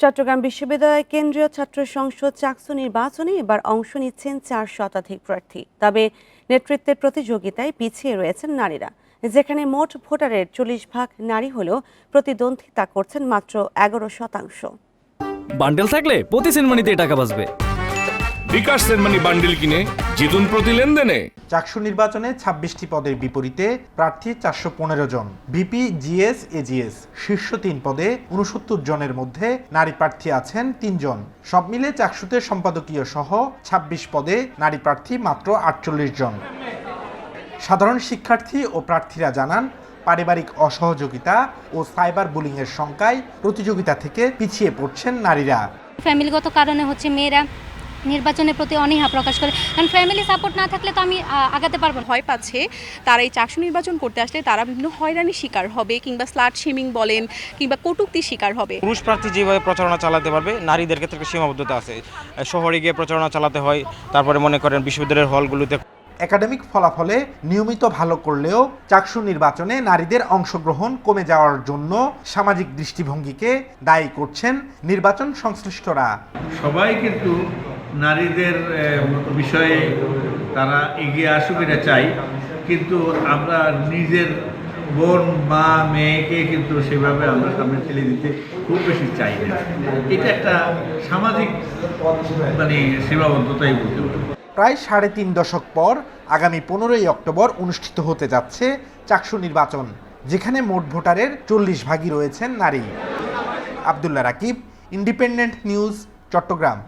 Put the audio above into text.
চট্টগ্রাম বিশ্ববিদ্যালয় কেন্দ্রীয় ছাত্র সংসদ চাকসু নির্বাচনে এবার অংশ নিচ্ছেন চার শতাধিক প্রার্থী। তবে নেতৃত্বের প্রতিযোগিতায় পিছিয়ে রয়েছেন নারীরা। যেখানে মোট ভোটারের চল্লিশ ভাগ নারী হলেও প্রতিদ্বন্দ্বিতা করছেন মাত্র এগারো শতাংশ। বান্ডেল থাকলে প্রতি সিনেমানিতে টাকা বাঁচবে। বিকাশ সেনমানি বান্ডিল কিনে জিতুন প্রতি লেনদেনে। চাকসু নির্বাচনে ছাব্বিশটি পদের বিপরীতে প্রার্থী চারশো পনেরো জন বিপি জিএস এজিএস। শীর্ষ তিন পদে উনসত্তর জনের মধ্যে নারী প্রার্থী আছেন তিনজন সব মিলে চাকসুতে সম্পাদকীয় সহ ২৬ পদে নারী প্রার্থী মাত্র আটচল্লিশ জন। সাধারণ শিক্ষার্থী ও প্রার্থীরা জানান পারিবারিক অসহযোগিতা ও সাইবার বুলিংয়ের শঙ্কায় প্রতিযোগিতা থেকে পিছিয়ে পড়ছেন নারীরা। ফ্যামিলিগত কারণে হচ্ছে মেয়েরা নির্বাচনের প্রতি অনীহা প্রকাশ করে। কারণ ফ্যামিলি সাপোর্ট না থাকলে তো আমি আগাতে পারব না। ভয় পাচ্ছে তারা এই চাকসু নির্বাচন করতে আসলে তারা বিভিন্ন হয়রানির শিকার হবে কিংবা স্লাট শেমিং বলেন কিংবা কটুক্তির শিকার হবে। পুরুষ প্রার্থী যেভাবে প্রচারণা চালাতে পারবে নারীদের ক্ষেত্রে সীমাবদ্ধতা আছে। শহরে গিয়ে প্রচারণা চালাতে হয় তারপরে মনে করেন বিশ্ববিদ্যালয়ের হলগুলোতে একাডেমিক ফলাফলে নিয়মিত ভালো করলেও চাকসু নির্বাচনে নারীদের অংশগ্রহণ কমে যাওয়ার জন্য সামাজিক দৃষ্টিভঙ্গিকে দায়ী করছেন নির্বাচন সংশ্লিষ্টরা। সবাই কিন্তু নারীদের বিষয়ে তারা এগিয়ে আসুক এটা চাই। কিন্তু আমরা নিজের বোন, মা, মেয়েকে কিন্তু সেভাবে আমরা সামনে ঠেলে দিতে খুব বেশি চাই না। এটা একটা সামাজিক মানে সীমাবদ্ধতাই বলতে প্রায় সাড়ে তিন দশক পর আগামী পনেরোই অক্টোবর অনুষ্ঠিত হতে যাচ্ছে চাকসু নির্বাচন, যেখানে মোট ভোটারের চল্লিশ ভাগই রয়েছেন নারী। Abdullah Rakib independent news Chittagong.